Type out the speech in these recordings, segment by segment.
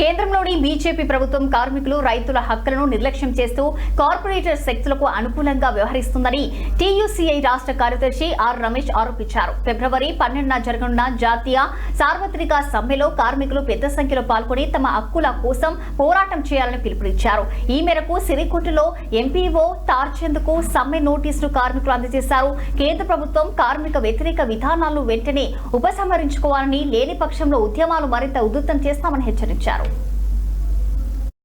కేంద్రంలోని బీజేపీ ప్రభుత్వం కార్మికులు రైతుల హక్కులను నిర్లక్ష్యం చేస్తూ కార్పొరేటర్ శక్తులకు అనుకూలంగా వ్యవహరిస్తుందని టీయూసీఐ రాష్ట్ర కార్యదర్శి ఆర్ రమేష్ ఆరోపించారు. ఫిబ్రవరి పన్నెండున జరగనున్న జాతీయ సార్వత్రిక సమ్మెలో కార్మికులు పెద్ద సంఖ్యలో పాల్గొని తమ హక్కుల కోసం పోరాటం చేయాలని పిలుపునిచ్చారు. ఈ మేరకు సిరికొట్టులో ఎంపీఓ తార్చేందుకు సమ్మె నోటీసులు కార్మికులు అందజేశారు. కేంద్ర ప్రభుత్వం కార్మిక వ్యతిరేక విధానాలను వెంటనే ఉపసంహరించుకోవాలని లేని పక్షంలో ఉద్యమాలు మరింత ఉధృతం చేస్తామని హెచ్చరించారు.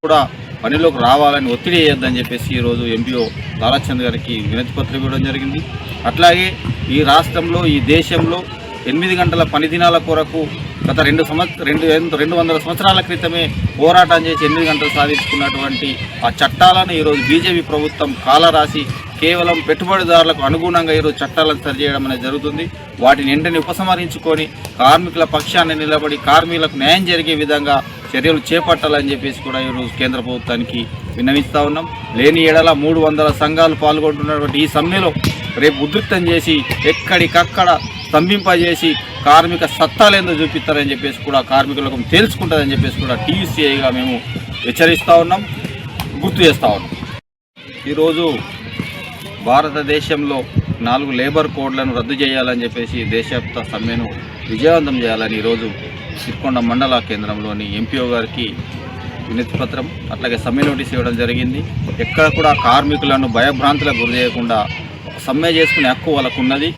కూడా పనిలోకి రావాలని ఒత్తిడి చేయొద్దని చెప్పేసి ఈరోజు ఎంపీఓ తారాచంద్ గారికి వినతి పత్రం ఇవ్వడం జరిగింది. అట్లాగే ఈ రాష్ట్రంలో ఈ దేశంలో ఎనిమిది గంటల పని దినాల కొరకు గత రెండు సంవత్సర రెండు రెండు వందల సంవత్సరాల క్రితమే పోరాటం చేసి ఎనిమిది గంటలు సాధించుకున్నటువంటి ఆ చట్టాలను ఈరోజు బీజేపీ ప్రభుత్వం కాలరాసి కేవలం పెట్టుబడిదారులకు అనుగుణంగా ఈరోజు చట్టాలను సరిచేయడం అనేది జరుగుతుంది. వాటిని వెంటనే ఉపసంహరించుకొని కార్మికుల పక్షాన్ని నిలబడి కార్మికులకు న్యాయం జరిగే విధంగా చర్యలు చేపట్టాలని చెప్పేసి కూడా ఈరోజు కేంద్ర ప్రభుత్వానికి విన్నవిస్తూ ఉన్నాం. లేని ఏడల మూడు వందల సంఘాలు పాల్గొంటున్నటువంటి ఈ సమ్మెలో రేపు ఉధృతం చేసి ఎక్కడికక్కడ స్తంభింపజేసి కార్మిక సత్తాలేందో చూపిస్తారని చెప్పేసి కూడా కార్మికులకు తెలుసుకుంటుందని చెప్పేసి కూడా టీయూసీఐగా మేము హెచ్చరిస్తూ ఉన్నాం గుర్తు చేస్తూ ఉన్నాం. ఈరోజు భారతదేశంలో నాలుగు లేబర్ కోడ్లను రద్దు చేయాలని చెప్పేసి దేశవ్యాప్త సమ్మెను విజయవంతం చేయాలని ఈరోజు సిరికొండ మండల కేంద్రంలోని ఎంపీఓ గారికి వినతి పత్రం అట్లాగే సమ్మె నోటీస్ ఇవ్వడం జరిగింది. ఎక్కడ కూడా కార్మికులను భయభ్రాంతులకు గురి చేయకుండా సమ్మె చేసుకునే హక్కు వాళ్ళకు ఉన్నది